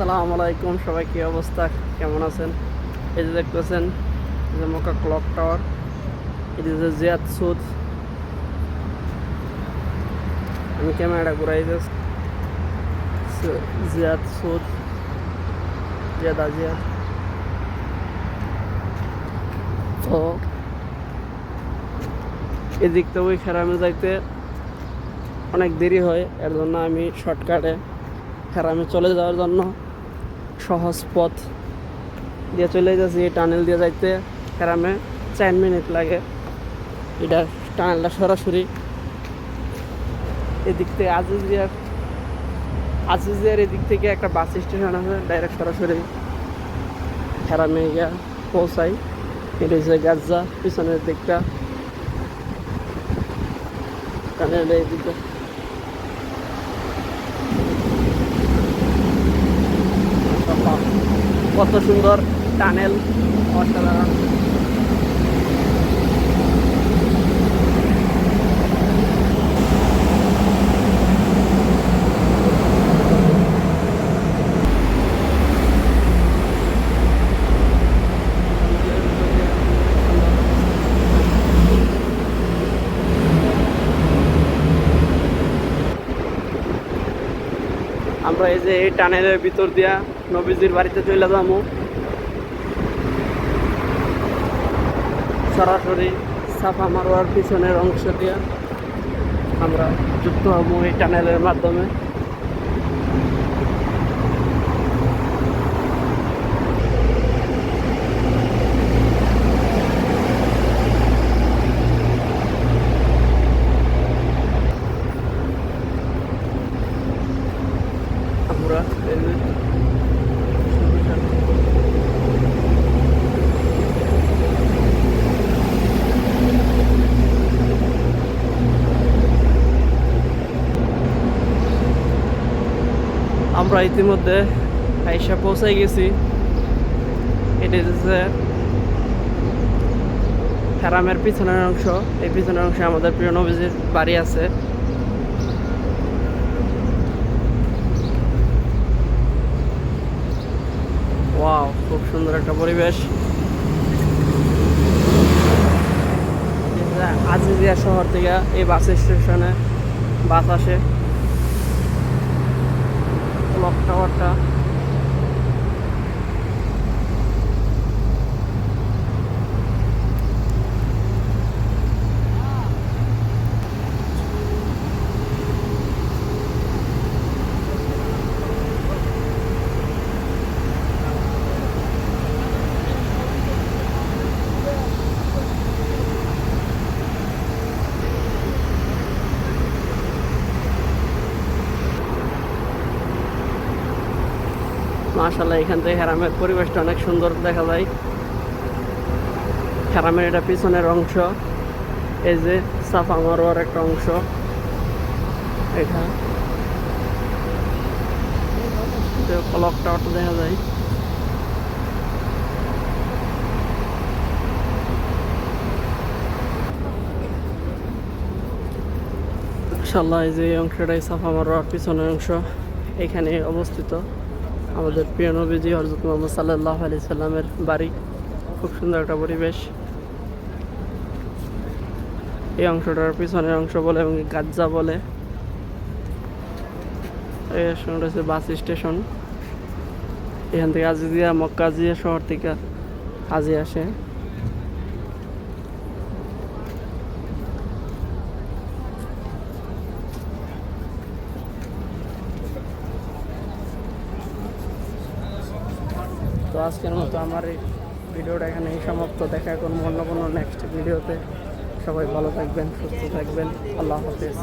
আসসালামু আলাইকুম, সবাই কি অবস্থা? কেমন আছেন? এই যে দেখতেছেন, এই যে মক্কা ক্লক টাওয়ার এটি যে জিয়াদ সুদ। আমি ক্যামেরাটা ঘুরাই জিয়াদ সুদ, জিয়াদ আজিয়াদ। তো, এদিক থেকে ওই খেরামে যাইতে অনেক দেরি হয়, এর জন্য আমি শর্টকাটে হেরামে চলে যাওয়ার জন্য সহজ পথ দিয়ে চলে যাচ্ছি টানেল দিয়ে যাইতে। হেরামে চার মিনিট লাগে। এটা টানেলটা সরাসরি এদিক থেকে আজিজিয়ার আজিজিয়ার এদিক থেকে একটা বাস স্টেশন আছে ডাইরেক্ট সরাসরি হেরামে গিয়া পৌঁছাই। এটা হচ্ছে গাজা পিছনের দিকটা। টানেলের এদিকে কত সুন্দর টানেল অসাধারণ। আমরা এই যে এই টানেলের ভিতর দিয়া নবীজির বাড়িতে চলে যাব। সরাসরি সাফা মারোয়ার পিছনের অংশ দিয়ে আমরা যুক্ত হব এই টানেলের মাধ্যমে আমরা এই যে আমরা ইতিমধ্যে আইসা পৌঁছাই গেছি। এটা হচ্ছে হেরামের পিছনের অংশ। এই পিছনের অংশে আমাদের প্রিয় নবীজির বাড়ি আছে। ওয়াও, খুব সুন্দর একটা পরিবেশ। আজিজিয়া শহর থেকে এই বাস স্টেশনে বাস আসে। ক্লক টাওয়ারটা। মাশাল্লাহ এখান থেকে হেরামের পরিবেশটা অনেক সুন্দর দেখা যায়। হেরামের এটা পিছনের অংশ, এই যে সাফা মারোয়ার একটা অংশ, এটা। ক্লক টাওয়ারটা দেখা যায়। ইনশাল্লাহ এই যে অংশটাই সাফা মারোয়ার পিছনের অংশ, এখানে অবস্থিত। আমাদের প্রিয় নবীজি হজরত মোহাম্মদ সাল্লাহ আলি সাল্লামের বাড়ি। খুব সুন্দর একটা পরিবেশ। এই অংশটার পিছনের অংশ বলে এবং গাজ্জা বলে। এই হচ্ছে বাস স্টেশন। এখান থেকে আজিজিয়া, মক্কা আজিয়া শহর থেকে আজি আসে। আজকের মতো আমার এই ভিডিওটা এখানেই সমাপ্ত। দেখা এখন অন্য কোনো নেক্সট ভিডিওতে সবাই ভালো থাকবেন, সুস্থ থাকবেন। আল্লাহ হাফেজ।